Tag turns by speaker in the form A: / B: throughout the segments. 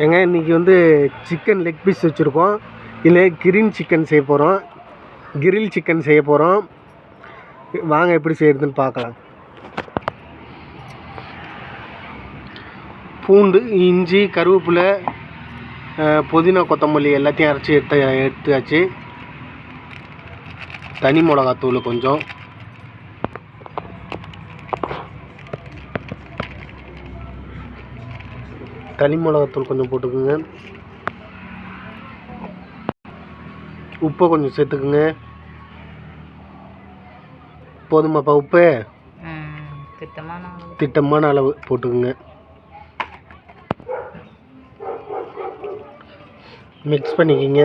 A: ஏங்க இன்றைக்கி வந்து சிக்கன் லெக் பீஸ் வச்சுருக்கோம். இல்லை கிரீன் சிக்கன் செய்ய போகிறோம் கிரில் சிக்கன் செய்ய போகிறோம் வாங்க எப்படி செய்கிறதுன்னு பார்க்கலாம். பூண்டு இஞ்சி கருவேப்பிலை புதினா கொத்தமல்லி எல்லாத்தையும் அரைச்சி எடுத்து எடுத்தாச்சு. தனி மிளகாத்தூள் கொஞ்சம். தனி மிளகாத்தூள் கொஞ்சம் போட்டுக்கோங்க. உப்பை கொஞ்சம் சேர்த்துக்குங்க. போதுமாப்பா உப்பு.
B: திட்டமான அளவு.
A: போட்டுக்குங்க. மிக்ஸ் பண்ணிக்கிங்க.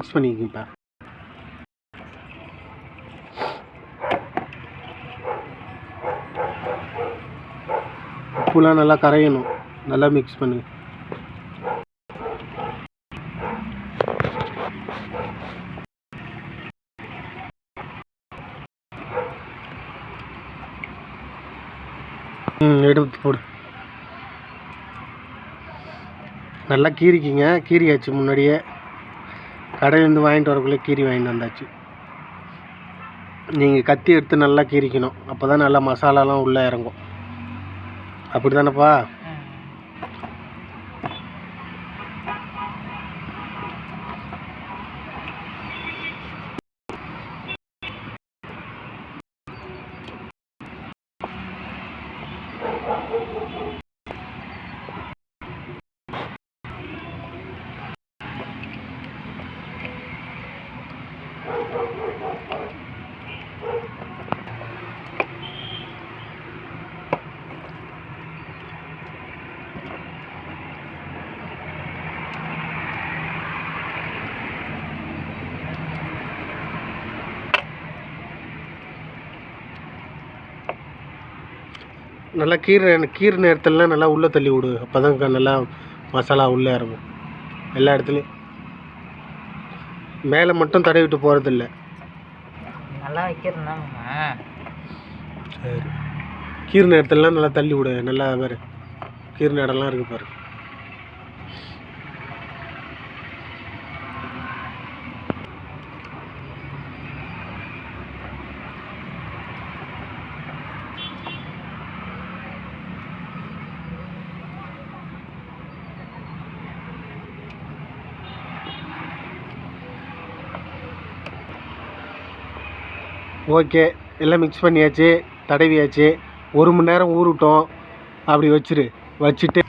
A: மிக்ஸ் பண்ணிக்கிங்கப்பா உப்புலாம் நல்லா கரையணும். நல்லா மிக்ஸ் பண்ணு ம் எடுத்து போடு. நல்லா கீறிக்கிங்க. கீறியாச்சு முன்னாடியே. கடையிலேருந்து வாங்கிட்டு வரக்குள்ளே கீரி வாங்கிட்டு வந்தாச்சு. நீங்கள் கத்தி எடுத்து நல்லா கீறிக்கணும். அப்போ தான் நல்லா மசாலாலாம் உள்ளே இறங்கும். அப்படி தானேப்பா
B: ம்.
A: நல்லா கீரை கீரை நேரத்துலலாம் நல்லா உள்ளே தள்ளி விடு. அப்போ தான் நல்லா மசாலா உள்ளே இறங்கும். எல்லா இடத்துலையும். மேலே மட்டும் தடவி விட்டு போகிறதில்ல
B: நல்லா வைக்கிறதுனாங்கம்மா
A: சரி. கீரை நேரத்துலலாம் நல்லா தள்ளி விடு. நல்லா பாரு கீரை நேரம்லாம் இருக்கு பாரு. ஓகே எல்லாம் மிக்ஸ் பண்ணியாச்சு தடவியாச்சு. ஒரு மணி நேரம் ஊறட்டும். அப்படி வச்சிரு வச்சுட்டு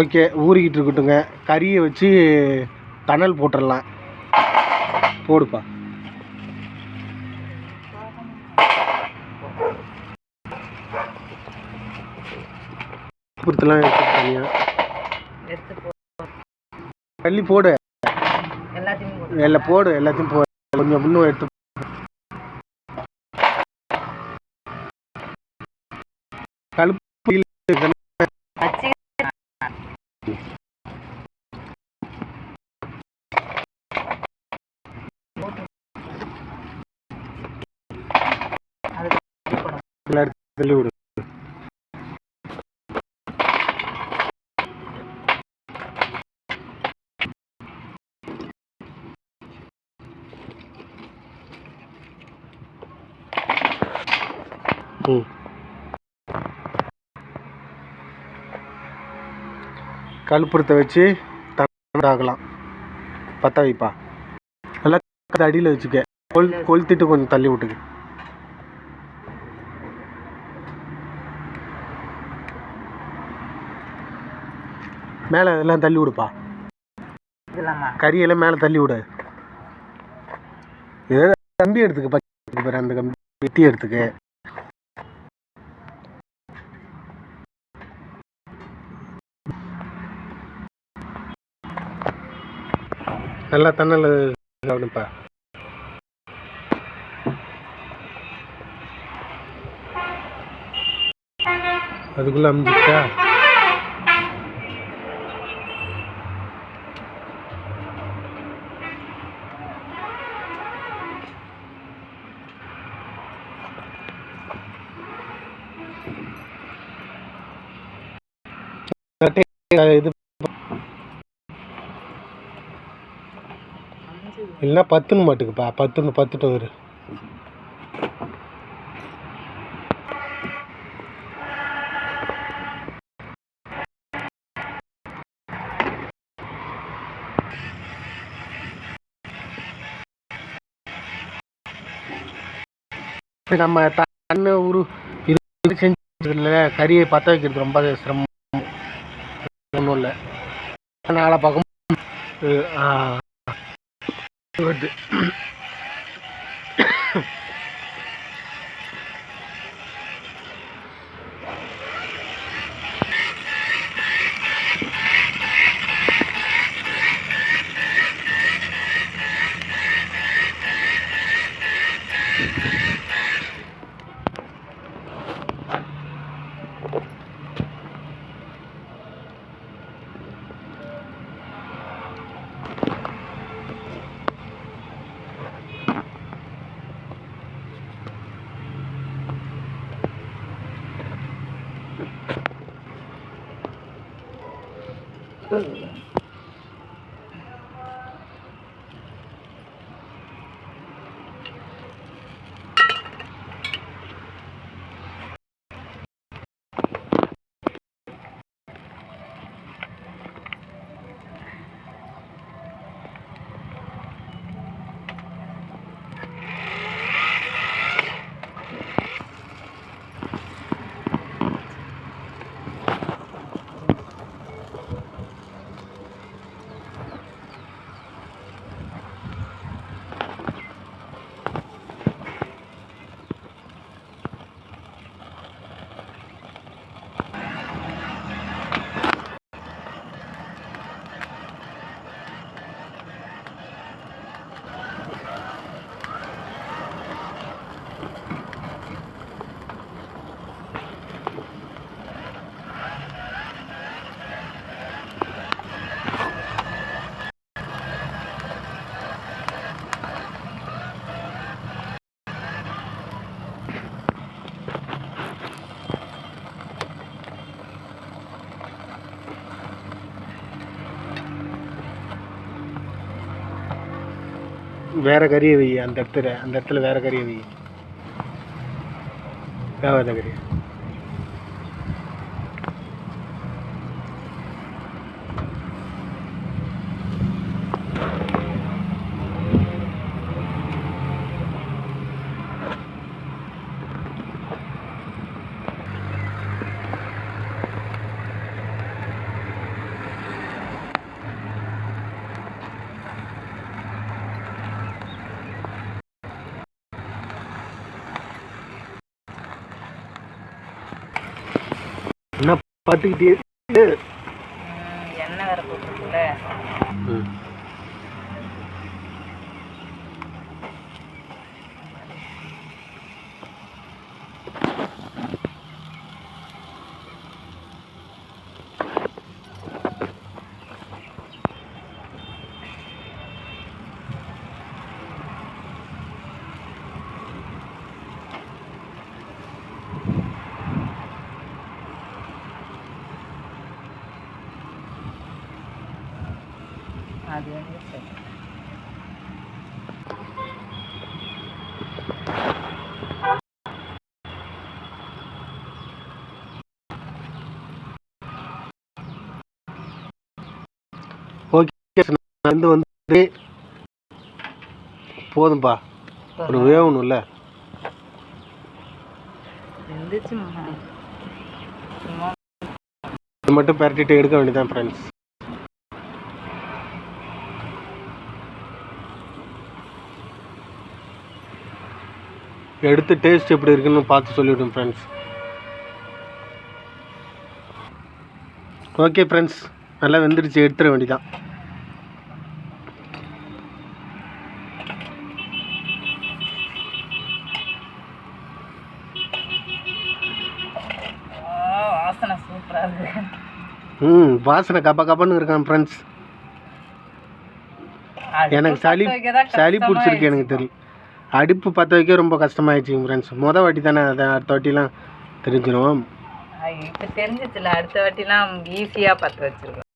A: ஓகே ஊறிக்கிட்டு இருக்கட்டுங்க கறியை வச்சு தணல் போட்டுடலாம் போடுப்பா. பொறுத்தெல்லாம் எடுத்து
B: போ
A: தள்ளி போடு.
B: எல்லாத்தையும்
A: போடு. எல்லாத்தையும் போடு கொஞ்சம் இன்னும் எடுத்து கழுப்பு
B: வச்சு போட்டு
A: தள்ளி விடு ம். கழுப்புறத்தை வச்சு ஆகலாம் பற்ற வைப்பா. நல்லா அடியில் வச்சுக்க. கொல் கொளுத்திட்டு கொஞ்சம் தள்ளி விட்டுக்கு. மேலே எல்லாம் தள்ளி விடுப்பா.
B: இதெல்லாமா?
A: கறியெல்லாம் மேலே தள்ளி விடு. ஏதோ கம்பி எடுத்துக்க அந்த கம்பி வெட்டி எடுத்துக்க. நல்லா தன்னல் கவனிப்பா அதுக்குள்ளே அமைஞ்சிச்சா இது இல்லைன்னா பத்துன்னு மாட்டுக்குப்பா. பத்துன்னு பத்துட்டு வரு நம்ம தண்ணி உரு இது செஞ்சதுல கறியை பற்ற வைக்கிறது ரொம்ப சிரமம். ஒன்றும் இல்லை. நாளை பார்க்கும் ஆ 응. வேற கறியை வை அந்த இடத்துல அந்த இடத்துல வேற கறியை வை. வேவாத கறியை பார்த்துக்கிட்டே
B: எண்ணெய் வேற போட்டுருக்குல்ல. அது வந்து சரி
A: ஓகே வந்து வந்து போதும்பா ஒரு
B: சும்மா
A: இது மட்டும் பரட்டிட்டு எடுக்க வேண்டியதான் ஃப்ரெண்ட்ஸ் எடுத்து டேஸ்ட் எப்படி இருக்குன்னு பார்த்து சொல்லிவிடும் ஃப்ரெண்ட்ஸ் ஓகே ஃப்ரெண்ட்ஸ் நல்லா வெந்துருச்சு. எடுத்துட
B: இருக்கு.
A: ம் வாசனை கப்ப கப்பன்னு இருக்கான் ஃப்ரெண்ட்ஸ் எனக்கு சளி சளி பிடிச்சிருக்கு எனக்கு. தெரியும். அடுப்பு பற்ற வைக்க ரொம்ப கஷ்டமாயிடுச்சு ஃப்ரெண்ட்ஸ் மொதல் வாட்டி தானே அதை அடுத்த வாட்டிலாம் தெரிஞ்சிடும்
B: இப்போ தெரிஞ்சிச்சுல அடுத்த வாட்டிலாம் ஈஸியாக பார்த்து வச்சிருக்கோம்.